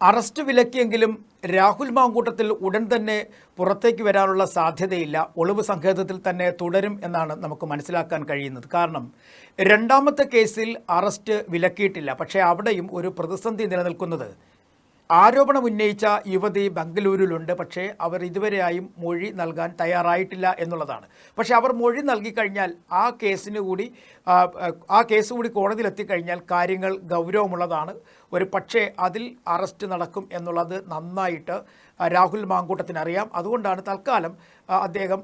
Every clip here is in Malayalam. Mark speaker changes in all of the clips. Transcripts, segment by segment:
Speaker 1: അറസ്റ്റ് വിലക്കിയെങ്കിലും രാഹുൽ മാങ്കൂട്ടത്തിൽ ഉടൻ തന്നെ പുറത്തേക്ക് വരാനുള്ള സാധ്യതയില്ല. ഒളിവ് സങ്കേതത്തിൽ തന്നെ തുടരും എന്നാണ് നമുക്ക് മനസ്സിലാക്കാൻ കഴിയുന്നത്. കാരണം രണ്ടാമത്തെ കേസിൽ അറസ്റ്റ് വിലക്കിയിട്ടില്ല. പക്ഷേ അവിടെയും ഒരു പ്രതിസന്ധി നിലനിൽക്കുന്നത് ആരോപണം ഉന്നയിച്ച യുവതി ബംഗളൂരുവിലുണ്ട് പക്ഷേ അവർ ഇതുവരെയായും മൊഴി നൽകാൻ തയ്യാറായിട്ടില്ല എന്നുള്ളതാണ്. പക്ഷേ അവർ മൊഴി നൽകിക്കഴിഞ്ഞാൽ ആ കേസിന് കൂടി ആ, കേസ് കൂടി കോടതിയിലെത്തിക്കഴിഞ്ഞാൽ കാര്യങ്ങൾ ഗൗരവമുള്ളതാണ്. ഒരു പക്ഷേ അതിൽ അറസ്റ്റ് നടക്കും എന്നുള്ളത് നന്നായിട്ട് രാഹുൽ മാങ്കൂട്ടത്തിനറിയാം. അതുകൊണ്ടാണ് തൽക്കാലം അദ്ദേഹം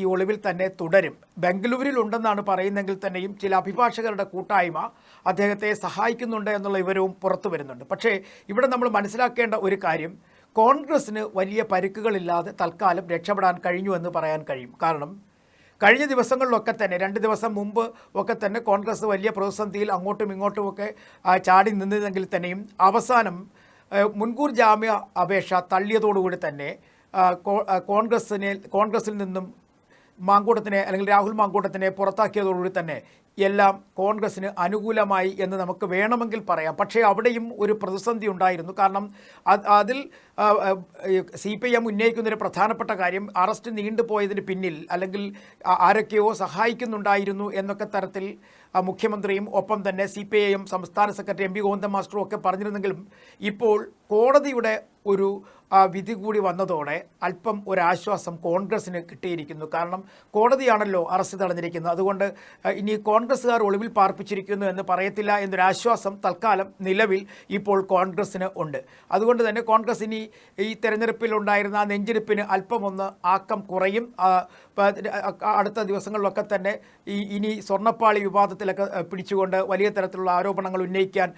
Speaker 1: ഈ ഒളിവിൽ തന്നെ തുടരും. ബംഗളൂരിലുണ്ടെന്നാണ് പറയുന്നെങ്കിൽ തന്നെയും ചില അഭിഭാഷകരുടെ കൂട്ടായ്മ അദ്ദേഹത്തെ സഹായിക്കുന്നുണ്ട് എന്നുള്ള വിവരവും പുറത്തു വരുന്നുണ്ട്. പക്ഷേ ഇവിടെ നമ്മൾ മനസ്സിലാക്കേണ്ട ഒരു കാര്യം കോൺഗ്രസ്സിന് വലിയ പരുക്കുകളില്ലാതെ തൽക്കാലം രക്ഷപ്പെടാൻ കഴിഞ്ഞു എന്ന് പറയാൻ കഴിയും. കാരണം കഴിഞ്ഞ ദിവസങ്ങളിലൊക്കെ തന്നെ രണ്ട് ദിവസം മുമ്പ് ഒക്കെ തന്നെ കോൺഗ്രസ് വലിയ പ്രതിസന്ധിയിൽ അങ്ങോട്ടും ഇങ്ങോട്ടുമൊക്കെ ചാടി നിന്നതെങ്കിൽ തന്നെയും അവസാനം മുൻകൂർ ജാമ്യ അപേക്ഷ തള്ളിയതോടുകൂടി തന്നെ ആ, കോ- കോൺഗ്രസിൽ നിന്നും മാങ്കൂട്ടത്തിനെ അല്ലെങ്കിൽ രാഹുൽ മാങ്കൂട്ടത്തിനെ പുറത്താക്കിയതോടുകൂടി തന്നെ എല്ലാം കോൺഗ്രസ്സിന് അനുകൂലമായി എന്ന് നമുക്ക് വേണമെങ്കിൽ പറയാം. പക്ഷേ അവിടെയും ഒരു പ്രതിസന്ധി ഉണ്ടായിരുന്നു. കാരണം അതിൽ സി പി എം ഉന്നയിക്കുന്നൊരു പ്രധാനപ്പെട്ട കാര്യം അറസ്റ്റ് നീണ്ടുപോയതിന് പിന്നിൽ അല്ലെങ്കിൽ ആരൊക്കെയോ സഹായിക്കുന്നുണ്ടായിരുന്നു എന്നൊക്കെ തരത്തിൽ മുഖ്യമന്ത്രിയും ഒപ്പം തന്നെ സി പി ഐ എം സംസ്ഥാന സെക്രട്ടറി എം പി ഗോവിന്ദ മാസ്റ്ററും ഒക്കെ പറഞ്ഞിരുന്നെങ്കിലും ഇപ്പോൾ കോടതിയുടെ ഒരു വിധി കൂടി വന്നതോടെ അല്പം ഒരാശ്വാസം കോൺഗ്രസ്സിന് കിട്ടിയിരിക്കുന്നു. കാരണം കോടതിയാണല്ലോ അറസ്റ്റ് തടഞ്ഞിരിക്കുന്നത്. അതുകൊണ്ട് ഇനി കോൺഗ്രസ്സുകാർ ഒളിവിൽ പാർപ്പിച്ചിരിക്കുന്നു എന്ന് പറയത്തില്ല എന്നൊരാശ്വാസം തൽക്കാലം നിലവിൽ ഇപ്പോൾ കോൺഗ്രസ്സിന് ഉണ്ട്. അതുകൊണ്ട് തന്നെ കോൺഗ്രസ് ഇനി ഈ തെരഞ്ഞെടുപ്പിലുണ്ടായിരുന്ന ആ നെഞ്ചിരിപ്പിന് അല്പം ഒന്ന് ആക്കം കുറയും. അടുത്ത ദിവസങ്ങളിലൊക്കെ തന്നെ ഈ ഇനി സ്വർണപ്പാളി വിവാദത്തിലൊക്കെ ആ, പിടിച്ചുകൊണ്ട് വലിയ തരത്തിലുള്ള ആരോപണങ്ങൾ ഉന്നയിക്കാൻ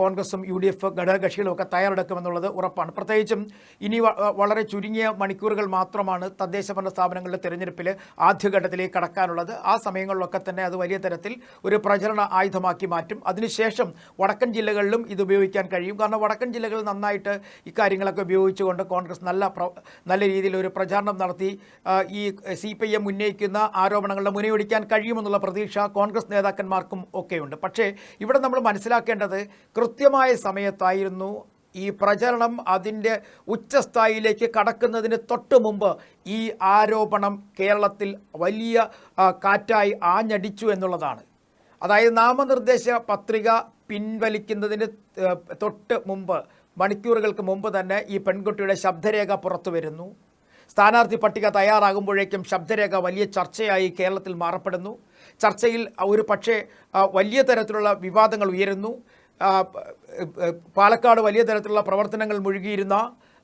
Speaker 1: കോൺഗ്രസും യു ഡി എഫ് ഘടകകക്ഷികളും തയ്യാറെടുക്കുമെന്നുള്ളത് ഉറപ്പാണ്. പ്രത്യേകിച്ചും ഇനി വളരെ ചുരുങ്ങിയ മണിക്കൂറുകൾ മാത്രമാണ് തദ്ദേശ ഭരണ സ്ഥാപനങ്ങളുടെ തെരഞ്ഞെടുപ്പിൽ ആദ്യഘട്ടത്തിലേക്ക് കടക്കാനുള്ളത്. ആ സമയങ്ങളിലൊക്കെ തന്നെ അത് വലിയ തരത്തിൽ ഒരു പ്രചരണ ആയുധമാക്കി മാറ്റും. അതിനുശേഷം വടക്കൻ ജില്ലകളിലും ഇത് ഉപയോഗിക്കാൻ കഴിയും. കാരണം വടക്കൻ ജില്ലകളിൽ നന്നായിട്ട് ഇക്കാര്യങ്ങളൊക്കെ ഉപയോഗിച്ചുകൊണ്ട് കോൺഗ്രസ് നല്ല നല്ല രീതിയിൽ ഒരു പ്രചാരണം നടത്തി ഈ സി പി എം ഉന്നയിക്കുന്ന ആരോപണങ്ങളുടെ മുനയൊടിക്കാൻ കഴിയുമെന്നുള്ള പ്രതീക്ഷ കോൺഗ്രസ് നേതാക്കന്മാർക്കും ഒക്കെയുണ്ട്. പക്ഷേ ഇവിടെ നമ്മൾ മനസ്സിലാക്കേണ്ടത് കൃത്യമായ സമയത്തായിരുന്നു ഈ പ്രചരണം അതിന്റെ ഉച്ചസ്ഥായിയിലേക്ക് കടക്കുന്നതിന് തൊട്ട് മുമ്പ് ഈ ആരോപണം കേരളത്തിൽ വലിയ കാറ്റായി ആഞ്ഞടിച്ചു എന്നുള്ളതാണ്. അതായത് നാമനിർദ്ദേശ പത്രിക പിൻവലിക്കുന്നതിന് തൊട്ട് മുമ്പ് മണിക്കൂറുകൾക്ക് മുമ്പ് തന്നെ ഈ പെൺകുട്ടിയുടെ ശബ്ദരേഖ പുറത്തു വരുന്നു. സ്ഥാനാർത്ഥി പട്ടിക തയ്യാറാകുമ്പോഴേക്കും ശബ്ദരേഖ വലിയ ചർച്ചയായി കേരളത്തിൽ മാറപ്പെടുന്നു. ചർച്ചയിൽ ഒരു പക്ഷേ വലിയ തരത്തിലുള്ള വിവാദങ്ങൾ ഉയരുന്നു. പാലക്കാട് വലിയ തരത്തിലുള്ള പ്രവർത്തനങ്ങൾ മുഴുകിയിരുന്ന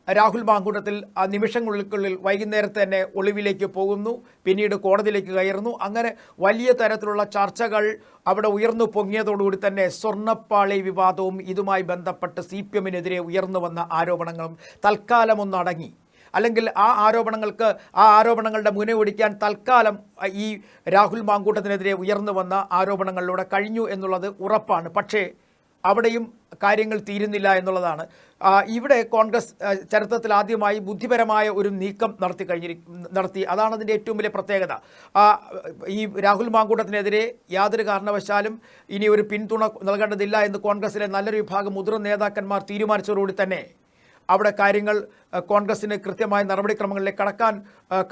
Speaker 1: രാഹുൽ മാങ്കൂട്ടത്തിൽ ആ നിമിഷങ്ങൾക്കുള്ളിൽ വൈകുന്നേരത്തെ തന്നെ ഒളിവിലേക്ക് പോകുന്നു. പിന്നീട് കോടതിയിലേക്ക് കയറുന്നു. അങ്ങനെ വലിയ തരത്തിലുള്ള ചർച്ചകൾ അവിടെ ഉയർന്നു പൊങ്ങിയതോടുകൂടി തന്നെ സ്വർണപ്പാളി വിവാദവും ഇതുമായി ബന്ധപ്പെട്ട് സി പി എമ്മിനെതിരെ ഉയർന്നു വന്ന ആരോപണങ്ങളും തൽക്കാലമൊന്നടങ്ങി അല്ലെങ്കിൽ ആ ആരോപണങ്ങൾക്ക് ആ ആരോപണങ്ങളുടെ മുനയൊടിക്കാൻ തൽക്കാലം ഈ രാഹുൽ മാങ്കൂട്ടത്തിനെതിരെ ഉയർന്നു വന്ന ആരോപണങ്ങളിലൂടെ കഴിഞ്ഞു എന്നുള്ളത് ഉറപ്പാണ്. പക്ഷേ അവിടെയും കാര്യങ്ങൾ തീരുന്നില്ല എന്നുള്ളതാണ്. ഇവിടെ കോൺഗ്രസ് ചരിത്രത്തിൽ ആദ്യമായി ബുദ്ധിപരമായ ഒരു നീക്കം നടത്തി കഴിഞ്ഞിരി നടത്തി. അതാണ് അതിന്റെ ഏറ്റവും വലിയ പ്രത്യേകത. ഈ രാഹുൽ മാങ്കൂട്ടത്തിനെതിരെ യാതൊരു കാരണവശാലും ഇനി ഒരു പിന്തുണ നൽകേണ്ടതില്ല എന്ന് കോൺഗ്രസിലെ നല്ലൊരു വിഭാഗം മുതിർന്ന നേതാക്കന്മാർ തീരുമാനിച്ചതോടുകൂടി തന്നെ അവിടെ കാര്യങ്ങൾ കോൺഗ്രസിന് കൃത്യമായ നടപടിക്രമങ്ങളിലേക്ക് കടക്കാൻ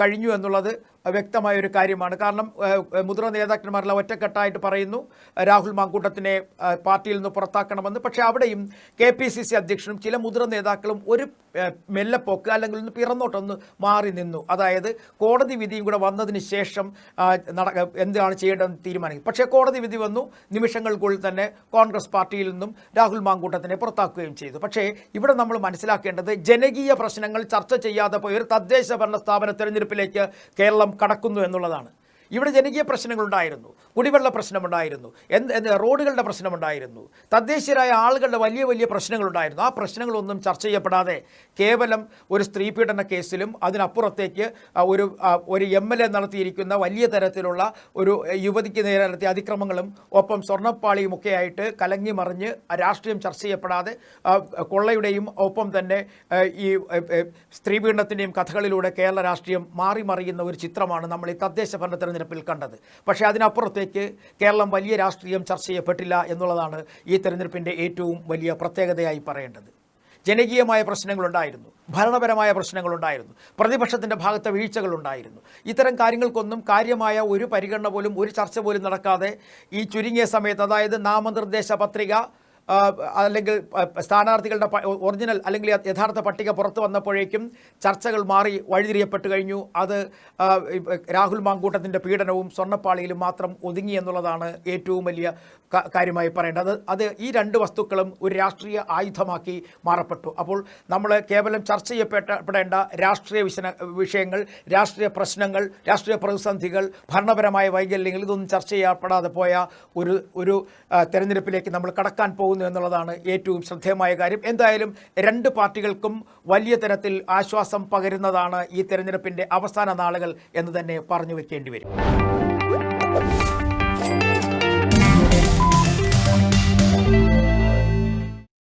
Speaker 1: കഴിഞ്ഞു എന്നുള്ളത് വ്യക്തമായ ഒരു കാര്യമാണ്. കാരണം മുതിർന്ന നേതാക്കന്മാരെല്ലാം ഒറ്റക്കെട്ടായിട്ട് പറയുന്നു രാഹുൽ മാങ്കൂട്ടത്തിനെ പാർട്ടിയിൽ നിന്ന് പുറത്താക്കണമെന്ന്. പക്ഷേ അവിടെയും കെ പി സി സി അധ്യക്ഷനും ചില മുതിർന്ന നേതാക്കളും ഒരു മെല്ലപ്പോക്ക് അല്ലെങ്കിൽ ഒന്ന് പിറന്നോട്ടൊന്ന് മാറി നിന്നു. അതായത് കോടതി വിധിയും കൂടെ വന്നതിന് ശേഷം എന്താണ് ചെയ്യേണ്ടതെന്ന് തീരുമാനിക്കും. പക്ഷേ കോടതി വിധി വന്നു. നിമിഷങ്ങൾക്കുള്ളിൽ തന്നെ കോൺഗ്രസ് പാർട്ടിയിൽ നിന്നും രാഹുൽ മാങ്കൂട്ടത്തിനെ പുറത്താക്കുകയും ചെയ്തു. പക്ഷേ ഇവിടെ നമ്മൾ മനസ്സിലാക്കേണ്ടത് ജനകീയ പ്രശ്നങ്ങൾ ചർച്ച ചെയ്യാതെ പോയി ഒരു തദ്ദേശ ഭരണ സ്ഥാപന തെരഞ്ഞെടുപ്പിലേക്ക് കേരളം കടക്കുന്നു എന്നുള്ളതാണ്. ഇവിടെ ജനകീയ പ്രശ്നങ്ങളുണ്ടായിരുന്നു. കുടിവെള്ള പ്രശ്നമുണ്ടായിരുന്നു. എന്ത് റോഡുകളുടെ പ്രശ്നമുണ്ടായിരുന്നു. തദ്ദേശീയരായ ആളുകളുടെ വലിയ വലിയ പ്രശ്നങ്ങളുണ്ടായിരുന്നു. ആ പ്രശ്നങ്ങളൊന്നും ചർച്ച ചെയ്യപ്പെടാതെ കേവലം ഒരു സ്ത്രീ പീഡന കേസിലും അതിനപ്പുറത്തേക്ക് ഒരു ഒരു എം എൽ എ നടത്തിയിരിക്കുന്ന വലിയ തരത്തിലുള്ള ഒരു യുവതിക്ക് നേരെ നടത്തിയ അതിക്രമങ്ങളും ഒപ്പം സ്വർണപ്പാളിയും ഒക്കെ ആയിട്ട് കലങ്ങി മറിഞ്ഞ് രാഷ്ട്രീയം ചർച്ച ചെയ്യപ്പെടാതെ കൊള്ളയുടെയും ഒപ്പം തന്നെ ഈ സ്ത്രീ പീഡനത്തിന്റെയും കഥകളിലൂടെ കേരള രാഷ്ട്രീയം മാറി മറിയുന്ന ഒരു ചിത്രമാണ് നമ്മൾ ഈ തദ്ദേശ ഭരണ തെരഞ്ഞെടുപ്പിൽ കണ്ടത്. പക്ഷേ അതിനപ്പുറത്തേക്ക് കേരളം വലിയ രാഷ്ട്രീയം ചർച്ച ചെയ്യപ്പെട്ടില്ല എന്നുള്ളതാണ് ഈ തെരഞ്ഞെടുപ്പിന്റെ ഏറ്റവും വലിയ പ്രത്യേകതയായി പറയേണ്ടത്. ജനകീയമായ പ്രശ്നങ്ങളുണ്ടായിരുന്നു. ഭരണപരമായ പ്രശ്നങ്ങളുണ്ടായിരുന്നു. പ്രതിപക്ഷത്തിന്റെ ഭാഗത്തെ വീഴ്ചകളുണ്ടായിരുന്നു. ഇത്തരം കാര്യങ്ങൾക്കൊന്നും കാര്യമായ ഒരു പരിഗണന പോലും ഒരു ചർച്ച പോലും നടക്കാതെ ഈ ചുരുങ്ങിയ സമയത്ത് അതായത് നാമനിർദ്ദേശ പത്രിക അല്ലെങ്കിൽ സ്ഥാനാർത്ഥികളുടെ ഒറിജിനൽ അല്ലെങ്കിൽ യഥാർത്ഥ പട്ടിക പുറത്തു വന്നപ്പോഴേക്കും ചർച്ചകൾ മാറി വഴിതിരിയപ്പെട്ട് കഴിഞ്ഞു. അത് രാഹുൽ മാങ്കൂട്ടത്തിന്റെ പീഡനവും സ്വർണപ്പാളിയിലും മാത്രം ഒതുങ്ങി എന്നുള്ളതാണ് ഏറ്റവും വലിയ കാര്യമായി പറയേണ്ടത്. അത് ഈ രണ്ട് വസ്തുക്കളും ഒരു രാഷ്ട്രീയ ആയുധമാക്കി മാറപ്പെട്ടു. അപ്പോൾ നമ്മൾ കേവലം ചർച്ച ചെയ്യപ്പെട്ടപ്പെടേണ്ട രാഷ്ട്രീയ വിഷയങ്ങൾ രാഷ്ട്രീയ പ്രശ്നങ്ങൾ രാഷ്ട്രീയ പ്രതിസന്ധികൾ ഭരണപരമായ വൈകല്യങ്ങൾ ഇതൊന്നും ചർച്ച ചെയ്യപ്പെടാതെ പോയ ഒരു ഒരു തെരഞ്ഞെടുപ്പിലേക്ക് നമ്മൾ കടക്കാൻ പോകുന്നു എന്നുള്ളതാണ് ഏറ്റവും ശ്രദ്ധേയമായ കാര്യം. എന്തായാലും രണ്ട് പാർട്ടികൾക്കും വലിയ തരത്തിൽ ആശ്വാസം പകരുന്നതാണ് ഈ തെരഞ്ഞെടുപ്പിന്റെ അവസാന നാളുകൾ എന്ന് തന്നെ പറഞ്ഞു വെക്കേണ്ടി വരും.